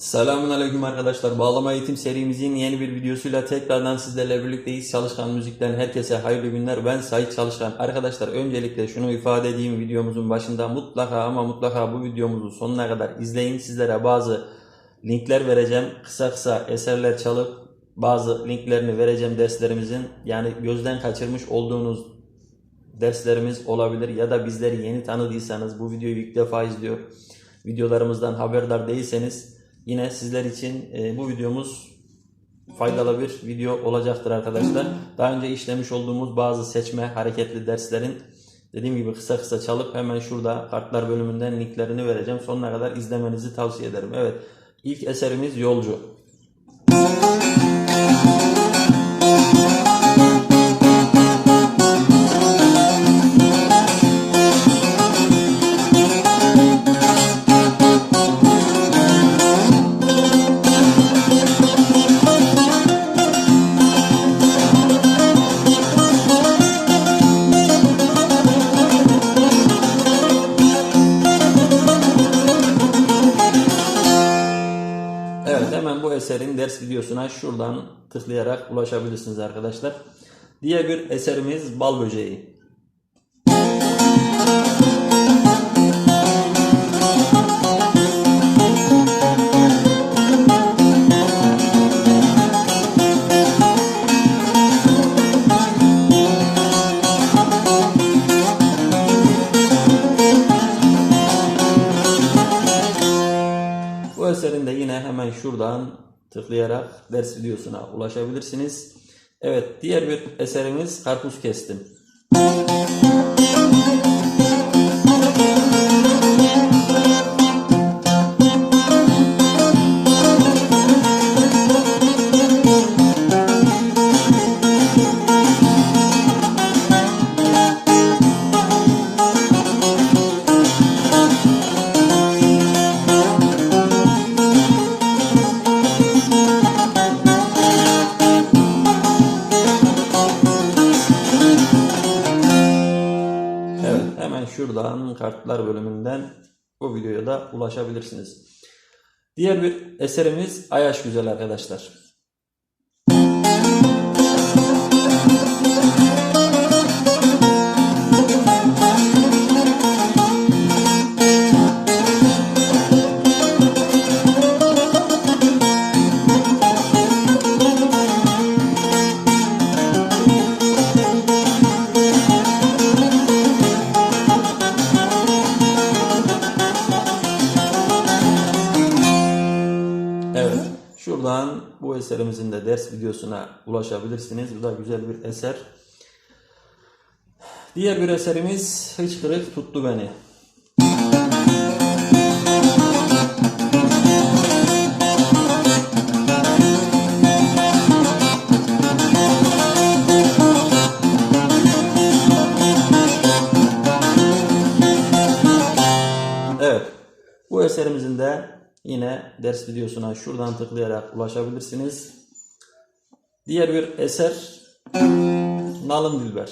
Selamun Aleyküm arkadaşlar. Bağlama eğitim serimizin yeni bir videosuyla tekrardan sizlerle birlikteyiz. Çalışkan Müzik'ten herkese hayırlı günler. Ben Sait Çalışkan. Arkadaşlar öncelikle şunu ifade edeyim videomuzun başında mutlaka ama mutlaka bu videomuzu sonuna kadar izleyin. Sizlere bazı linkler vereceğim. Kısa kısa eserler çalıp bazı linklerini vereceğim derslerimizin. Yani gözden kaçırmış olduğunuz derslerimiz olabilir ya da bizleri yeni tanıdıysanız bu videoyu ilk defa izliyor videolarımızdan haberdar değilseniz yine sizler için e, bu videomuz faydalı bir video olacaktır arkadaşlar. Daha önce işlemiş olduğumuz bazı seçme hareketli derslerin dediğim gibi kısa kısa çalıp hemen şurada kartlar bölümünden linklerini vereceğim. Sonuna kadar izlemenizi tavsiye ederim. Evet ilk eserimiz Yolcu. Ders videosuna şuradan tıklayarak ulaşabilirsiniz arkadaşlar. Diğer bir eserimiz Bal Böceği. Hemen şuradan tıklayarak ders videosuna ulaşabilirsiniz. Evet diğer bir eserimiz Karpuz Kestim. Evet şuradan kartlar bölümünden bu videoya da ulaşabilirsiniz. Diğer bir eserimiz Ayaş Güzel arkadaşlar. Eserimizin de ders videosuna ulaşabilirsiniz. Bu da güzel bir eser. Diğer bir eserimiz Hıçkırık Tuttu Beni. Evet. Bu eserimizin de yine ders videosuna şuradan tıklayarak ulaşabilirsiniz. Diğer bir eser Nalın Dilber.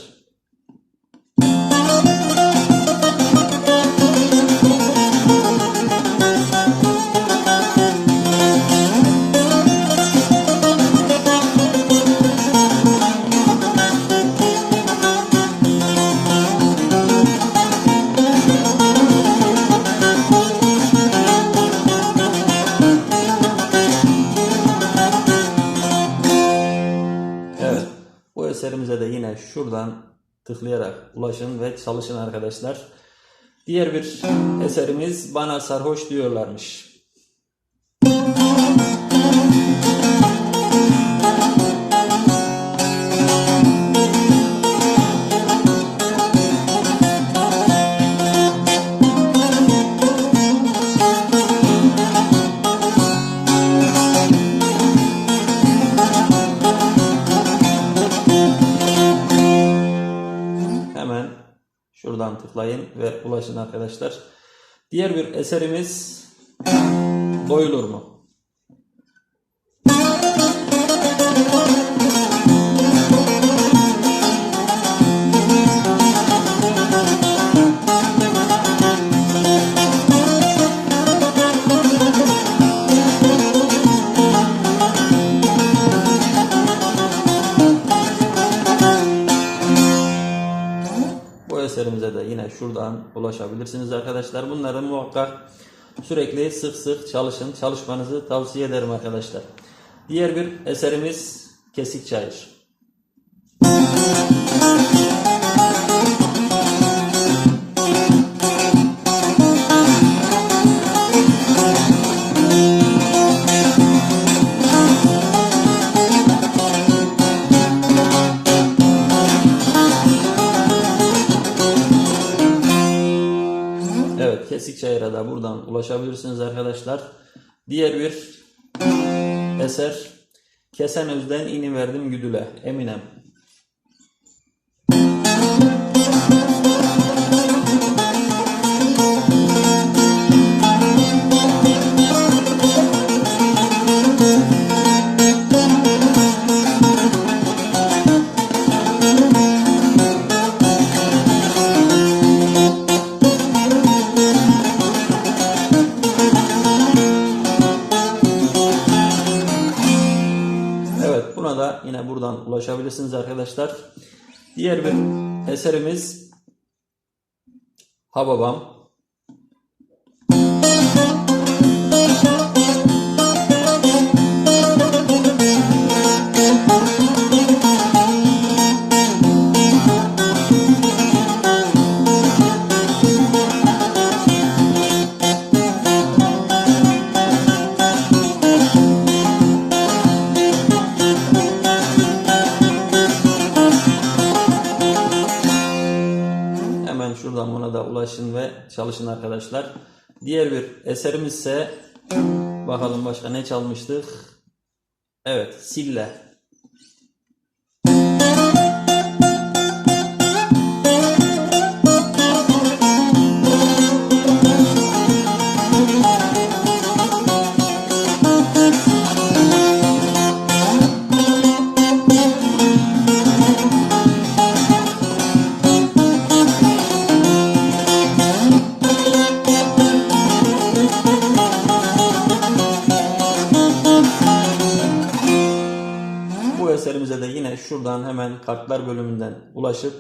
Şuradan tıklayarak ulaşın ve çalışın arkadaşlar. Diğer bir eserimiz Bana Sarhoş diyorlarmış. Tıklayın ve ulaşın arkadaşlar. Diğer bir eserimiz Doyulur mu? Şuradan ulaşabilirsiniz arkadaşlar. Bunları muhakkak sürekli sık sık çalışın. Çalışmanızı tavsiye ederim arkadaşlar. Diğer bir eserimiz Kesik Çayır. Kesik da buradan ulaşabilirsiniz arkadaşlar. Diğer bir eser Kesen Özden ini verdim güdüle. Eminem. Buradan ulaşabilirsiniz arkadaşlar. Diğer bir eserimiz Hababam. Hemen şuradan buna da ulaşın ve çalışın arkadaşlar. Diğer bir eserimiz ise bakalım başka ne çalmıştık. Evet, Sille. Şuradan hemen kartlar bölümünden ulaşıp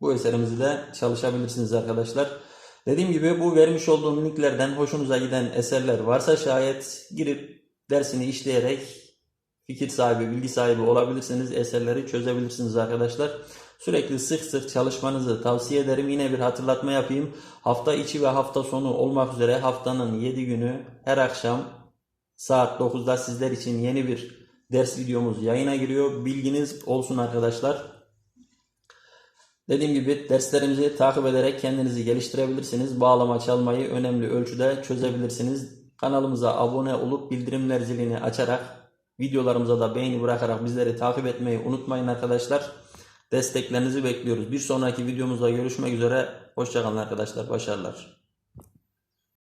bu eserimizi de çalışabilirsiniz arkadaşlar. Dediğim gibi bu vermiş olduğum linklerden hoşunuza giden eserler varsa şayet girip dersini işleyerek fikir sahibi, bilgi sahibi olabilirsiniz. Eserleri çözebilirsiniz arkadaşlar. Sürekli sık sık çalışmanızı tavsiye ederim. Yine bir hatırlatma yapayım. Hafta içi ve hafta sonu olmak üzere haftanın 7 günü her akşam saat 9'da sizler için yeni bir ders videomuz yayına giriyor. Bilginiz olsun arkadaşlar. Dediğim gibi derslerimizi takip ederek kendinizi geliştirebilirsiniz. Bağlama çalmayı önemli ölçüde çözebilirsiniz. Kanalımıza abone olup bildirimler zilini açarak videolarımıza da beğeni bırakarak bizleri takip etmeyi unutmayın arkadaşlar. Desteklerinizi bekliyoruz. Bir sonraki videomuzda görüşmek üzere. Hoşçakalın arkadaşlar. Başarılar.